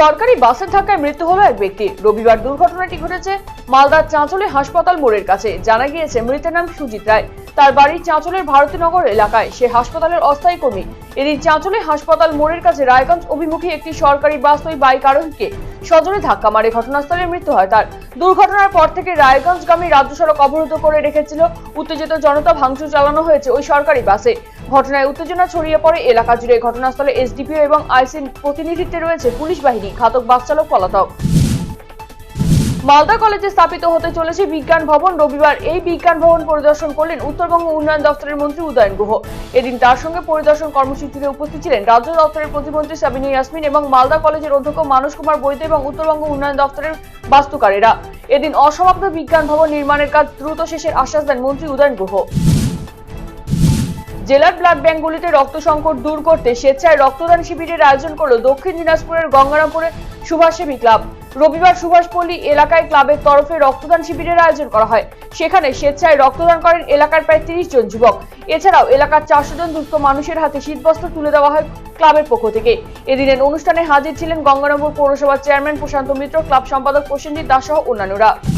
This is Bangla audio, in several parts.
সরকারি বাসের ধাক্কায় মৃত্যু হলো এক ব্যক্তি। রবিবার দুর্ঘটনাটি ঘটেছে মালদার চাঁচলে হাসপাতাল মোড়ের কাছে। জানা গিয়েছে, মৃতের নাম সুজিত রায়। তার বাড়ি চাঁচলের ভারতীনগর এলাকায়। সে হাসপাতালের অস্থায়ী কর্মী। এদিন চাঁচলে হাসপাতাল মোড়ের কাছে রায়গঞ্জ অভিমুখী একটি সরকারি বাস ওই বাইক আরোহীকে সজনে ধাক্কা মারে। ঘটনাস্থলে মৃত্যু হয় তার। দুর্ঘটনার পর থেকে রায়গঞ্জগামী রাজ্য সড়ক অবরুদ্ধ করে রেখেছিল। উত্তেজিত জনতা ভাঙচুর চালানো হয়েছে ওই সরকারি বাসে। ঘটনায় উত্তেজনা ছড়িয়ে পড়ে এলাকা জুড়ে। ঘটনাস্থলে এসডিপিও এবং আইসির প্রতিনিধিত্বে রয়েছে পুলিশ বাহিনী, ঘাতক বাস চালক পলাতক। মালদা কলেজে স্থাপিত হতে চলেছে বিজ্ঞান ভবন। রবিবার এই বিজ্ঞান ভবন পরিদর্শন করলেন উত্তরবঙ্গ উন্নয়ন দপ্তরের মন্ত্রী উদয়ন গুহ। এদিন তার সঙ্গে পরিদর্শন কর্মসূচিতে উপস্থিত ছিলেন রাজ্য দপ্তরের প্রতিমন্ত্রী সাবিনা ইয়াসমিন এবং মালদা কলেজের অধ্যক্ষ মানস কুমার বৈদ্য এবং উত্তরবঙ্গ উন্নয়ন দপ্তরের বাস্তুকারীরা। এদিন অসমাপ্ত বিজ্ঞান ভবন নির্মাণের কাজ দ্রুত শেষের আশ্বাস দেন মন্ত্রী উদয়ন গুহ। জেলার ব্লাড ব্যাঙ্কগুলিতে রক্ত সংকট দূর করতে স্বেচ্ছায় রক্তদান শিবিরের আয়োজন করল দক্ষিণ দিনাজপুরের গঙ্গারামপুরে সুভাষসেবী ক্লাব। রবিবার সুভাষপল্লী এলাকায় ক্লাবের তরফে রক্তদান শিবিরের আয়োজন করা হয়। সেখানে স্বেচ্ছায় রক্তদান করেন এলাকার প্রায় তিরিশ জন যুবক। এছাড়াও এলাকার চারশো জন দুস্থ মানুষের হাতে শীতবস্ত্র তুলে দেওয়া হয় ক্লাবের পক্ষ থেকে। এদিনের অনুষ্ঠানে হাজির ছিলেন গঙ্গানগর পৌরসভার চেয়ারম্যান প্রশান্ত মিত্র, ক্লাব সম্পাদক প্রসেনজিৎ দাস সহ অন্যান্যরা।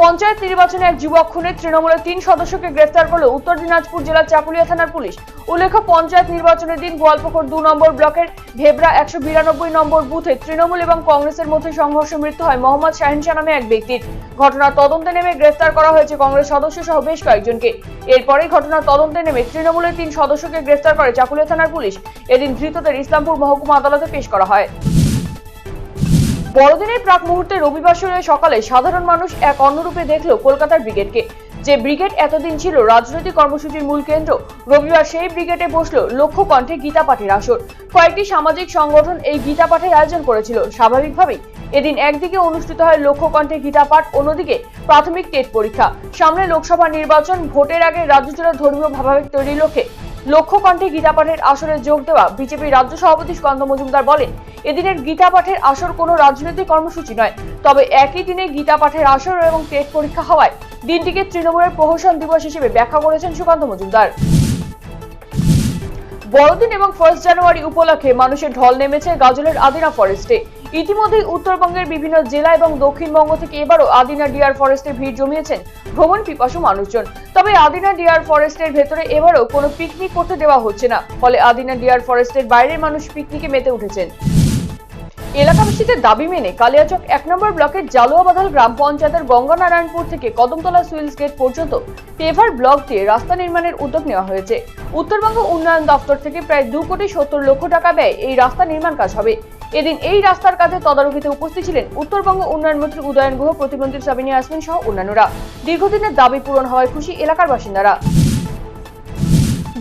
পঞ্চায়েত নির্বাচনে এক যুবক খুনে তৃণমূলের তিন সদস্যকে গ্রেফতার করল উত্তর দিনাজপুর জেলার চাকুলিয়া থানার পুলিশ। উল্লেখ্য, পঞ্চায়েত নির্বাচনের দিন গোয়ালপুকুর দু নম্বর ব্লকের ভেবরা একশো বিরানব্বই নম্বর বুথে তৃণমূল এবং কংগ্রেসের মধ্যে সংঘর্ষে মৃত্যু হয় মোহাম্মদ শাহিন শাহ নামে এক ব্যক্তির। ঘটনার তদন্তে নেমে গ্রেফতার করা হয়েছে কংগ্রেস সদস্য সহ বেশ কয়েকজনকে। এরপরেই ঘটনার তদন্তে নেমে তৃণমূলের তিন সদস্যকে গ্রেফতার করে চাকুলিয়া থানার পুলিশ। এদিন ধৃতদের ইসলামপুর মহকুমা আদালতে পেশ করা হয়। বড়দিনের প্রাক মুহূর্তে রবিবার সকালে সাধারণ মানুষ এক অন্যরূপে দেখল কলকাতার ব্রিগেডকে। যে ব্রিগেড এতদিন ছিল রাজনৈতিক কর্মসূচির মূল কেন্দ্র, রবিবার সেই ব্রিগেডে বসল লক্ষ্য কণ্ঠে গীতা পাঠের আসর। কয়েকটি সামাজিক সংগঠন এই গীতা পাঠের আয়োজন করেছিল। স্বাভাবিকভাবেই এদিন একদিকে অনুষ্ঠিত হয় লক্ষ্য কণ্ঠে গীতা পাঠ, অন্যদিকে প্রাথমিক টেট পরীক্ষা। সামনে লোকসভা নির্বাচন, ভোটের আগে রাজ্য জুড়ে ধর্মীয় ভাবাবেগ তৈরির লক্ষ্যে লক্ষ্য কণ্ঠে গীতা পাঠের আসরে যোগ দেওয়া বিজেপির রাজ্য সভাপতি সুকান্ত মজুমদার বলেন, এদিনের গীতা পাঠের আসর কোনো রাজনৈতিক কর্মসূচি নয়, তবে একই দিনে গীতা পাঠের আসর এবং টেট পরীক্ষা হওয়ায় দিনটিকে তৃণমূলের প্রহসন দিবস হিসেবে ব্যাখ্যা করেছেন সুকান্ত মজুমদার। বড়দিন এবং ফার্স্ট জানুয়ারি উপলক্ষে মানুষের ঢল নেমেছে গাজলের আদিনা ফরেস্টে ইতিমধ্যেই উত্তরবঙ্গের বিভিন্ন জেলা এবং দক্ষিণবঙ্গ থেকে এবারও আদিনা ডিয়ার ফরেস্টে ভিড় জমিয়েছেন ভ্রমণ পিপাসু মানুষজন। তবে আদিনা ডিয়ার ফরেস্টের ভেতরে এবারও কোনো পিকনিক করতে দেওয়া হচ্ছে না, ফলে আদিনা ডিয়ার ফরেস্টের বাইরের মানুষ পিকনিকে মেতে উঠেছেন। এলাকাবাসীদের দাবি মেনে কালিয়াচক এক নম্বর ব্লকের জালুয়াবাধাল গ্রাম পঞ্চায়েতের গঙ্গানারায়ণপুর থেকে কদমতলা সুইলস গেট পর্যন্ত পেভার ব্লক দিয়ে রাস্তা নির্মাণের উদ্যোগ নেওয়া হয়েছে। উত্তরবঙ্গ উন্নয়ন দপ্তর থেকে প্রায় দু কোটি সত্তর লক্ষ টাকা ব্যয় এই রাস্তা নির্মাণ কাজ হবে। এদিন এই রাস্তার কাজে তদারকিতে উপস্থিত ছিলেন উত্তরবঙ্গ উন্নয়ন মন্ত্রী উদয়ন গুহ, প্রতিমন্ত্রী সাবিনী আসমিন সহ অন্যান্যরা। দীর্ঘদিনের দাবি পূরণ হওয়ায় খুশি এলাকার বাসিন্দারা।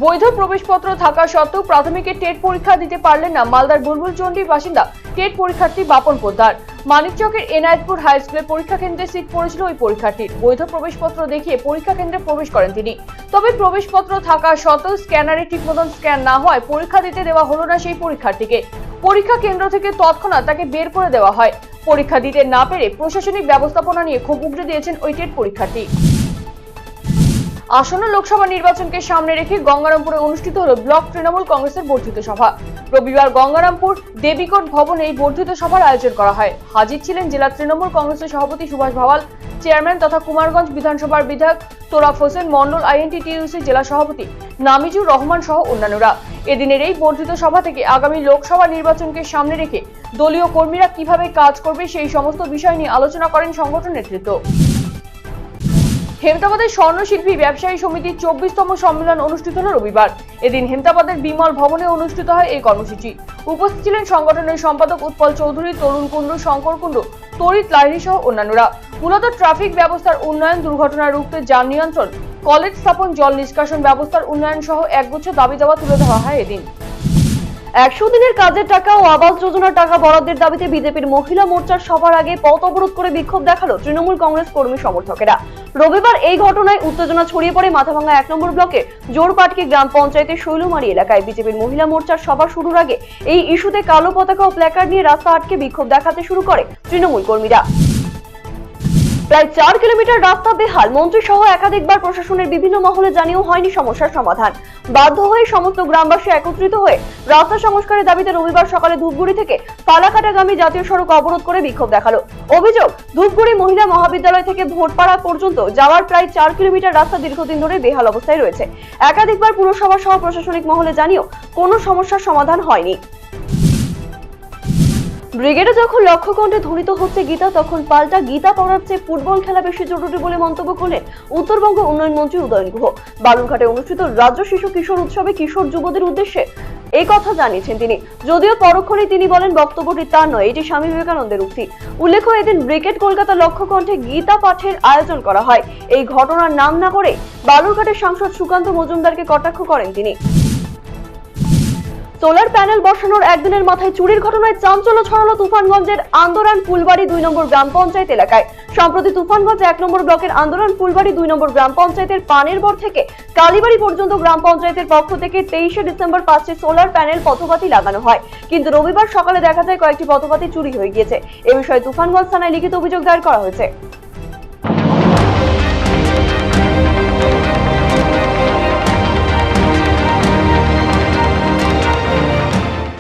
বৈধ প্রবেশপত্র থাকা সত্ত্বেও প্রাথমিকে টেট পরীক্ষা দিতে পারলেন না মালদার বুলবুল চন্ডির বাসিন্দা। টেট পরীক্ষার্থী বাপন পোদ্দার। মানিকচকের এনায়েতপুর হাই স্কুলে পরীক্ষা কেন্দ্রে সিট পড়েছিল ওই পরীক্ষার্থীর। বৈধ প্রবেশপত্র দেখিয়ে পরীক্ষা কেন্দ্রে প্রবেশ করেন তিনি। তবে প্রবেশপত্র থাকা সত্ত্বেও স্ক্যানারে ঠিক মতন স্ক্যান না হওয়ায় পরীক্ষা দিতে দেওয়া হলো না সেই পরীক্ষার্থীকে। পরীক্ষা কেন্দ্র থেকে তৎক্ষণাৎ তাকে বের করে দেওয়া হয়। পরীক্ষা দিতে না পেরে প্রশাসনিক ব্যবস্থাপনা নিয়ে ক্ষোভ উগড়ে দিয়েছেন ওই টেট পরীক্ষার্থী। আসন্ন লোকসভা নির্বাচনকে সামনে রেখে গঙ্গারামপুরে অনুষ্ঠিত হল ব্লক তৃণমূল কংগ্রেসের বর্ধিত সভা। রবিবার গঙ্গারামপুর দেবীকোট ভবনে এই বর্ধিত সভার আয়োজন করা হয়। হাজির ছিলেন জেলা তৃণমূল কংগ্রেসের সভাপতি সুভাষ ভাওয়াল চেয়ারম্যান তথা কুমারগঞ্জ বিধানসভার বিধায়ক তোরাফ হোসেন, মন্ডল আইএনটি টিইউসি জেলা সভাপতি নামিজুর রহমান সহ অন্যান্যরা। এদিনের এই বর্ধিত সভা থেকে আগামী লোকসভা নির্বাচনকে সামনে রেখে দলীয় কর্মীরা কীভাবে কাজ করবে সেই সমস্ত বিষয় নিয়ে আলোচনা করেন সংগঠন নেতৃত্ব। হেমতাবাদের স্বর্ণশিল্পী ব্যবসায়ী সমিতির চব্বিশতম সম্মেলন অনুষ্ঠিত হল রবিবার। এদিন হেমতাবাদের বিমল ভবনে অনুষ্ঠিত হয় এই কর্মসূচি। উপস্থিত ছিলেন সংগঠনের সম্পাদক উৎপল চৌধুরী, তরুণ কুণ্ডু, শঙ্কর কুণ্ডু, তরিত লাহিড়ী সহ অন্যান্যরা। মূলত ট্রাফিক ব্যবস্থার উন্নয়ন দুর্ঘটনা রুখতে যান নিয়ন্ত্রণ, কলেজ স্থাপন, জল নিষ্কাশন ব্যবস্থার উন্নয়ন সহ একগুচ্ছ দাবি দাওয়া তুলে ধরা হয় এদিন। একশো দিনের কাজের টাকা ও আবাস যোজনার টাকা বরাদ্দের দাবিতে বিজেপির মহিলা মোর্চার সবার আগে পথ অবরোধ করে বিক্ষোভ দেখাল তৃণমূল কংগ্রেস কর্মী সমর্থকেরা। রবিবার এই ঘটনায় উত্তেজনা ছড়িয়ে পড়ে মাথাভাঙ্গা এক নম্বর ব্লকে জোরপাটকি গ্রাম পঞ্চায়েতের শৈলমারি এলাকায় বিজেপির মহিলা মোর্চার সভা শুরুর আগে এই ইস্যুতে কালো পতাকা ও প্ল্যাকার্ড নিয়ে রাস্তা আটকে বিক্ষোভ দেখাতে শুরু করে তৃণমূল কর্মীরা। প্রায় চার কিলোমিটার রাস্তা বেহাল। মন্ত্রী সহ একাধিকবার প্রশাসনের বিভিন্ন মহলে জানিয়েও হয়নি সমস্যার সমাধান। বাধ্য হয়ে সমস্ত গ্রামবাসী একত্রিত হয়ে রাস্তা সংস্কারের দাবিতে রবিবার সকালে ধূপগুড়ি থেকে ফালাকাটাগামী জাতীয় সড়ক অবরোধ করে বিক্ষোভ দেখাল। অভিযোগ, ধূপগুড়ি মহিলা মহাবিদ্যালয় থেকে ভোটপাড়া পর্যন্ত যাওয়ার প্রায় চার কিলোমিটার রাস্তা দীর্ঘদিন ধরে বেহাল অবস্থায় রয়েছে। একাধিকবার পুরসভা সহ প্রশাসনিক মহলে জানিয়েও কোনো সমস্যার সমাধান হয়নি। ব্রিগেডে যখন লক্ষ্যকণ্ঠে ধ্বনিত হচ্ছে গীতা, তখন পাল্টা গীতা পড়ার চেয়ে ফুটবল খেলা বেশি জরুরি বলে মন্তব্য করলেন উত্তরবঙ্গ উন্নয়ন মন্ত্রী উদয়ন গুহ। বালুরঘাটে অনুষ্ঠিত রাজ্য শিশু কিশোর উৎসবে কিশোর যুবদের উদ্দেশ্যে এই কথা জানিয়েছেন তিনি। যদিও পরক্ষণে তিনি বলেন বক্তব্যটি তার নয়, এটি স্বামী বিবেকানন্দের উক্তি। উল্লেখ্য, এদিন ব্রিগেড কলকাতা লক্ষ্যকণ্ঠে গীতা পাঠের আয়োজন করা হয়। এই ঘটনার নাম না করে বালুরঘাটের সাংসদ সুকান্ত মজুমদারকে কটাক্ষ করেন তিনি। সোলার প্যানেল বসানোর একদিনের মাথায় চুরির ঘটনায় চাঞ্চল্য ছড়ালো তুফানগঞ্জের আন্দোলন ফুলবাড়ি দুই নম্বর গ্রাম পঞ্চায়েত এলাকায়। সম্প্রতি তুফানগঞ্জ এক নম্বর ব্লকের আন্দোলন ফুলবাড়ি দুই নম্বর গ্রাম পঞ্চায়েতের পানের বর থেকে কালীবাড়ি পর্যন্ত গ্রাম পঞ্চায়েতের পক্ষ থেকে তেইশে ডিসেম্বর পাঁচটি সোলার প্যানেল পথপাতি লাগানো হয়। কিন্তু রবিবার সকালে দেখা যায় কয়েকটি পথপাতি চুরি হয়ে গিয়েছে। এ বিষয়ে তুফানগঞ্জ থানায় লিখিত অভিযোগ দায়ের করা হয়েছে।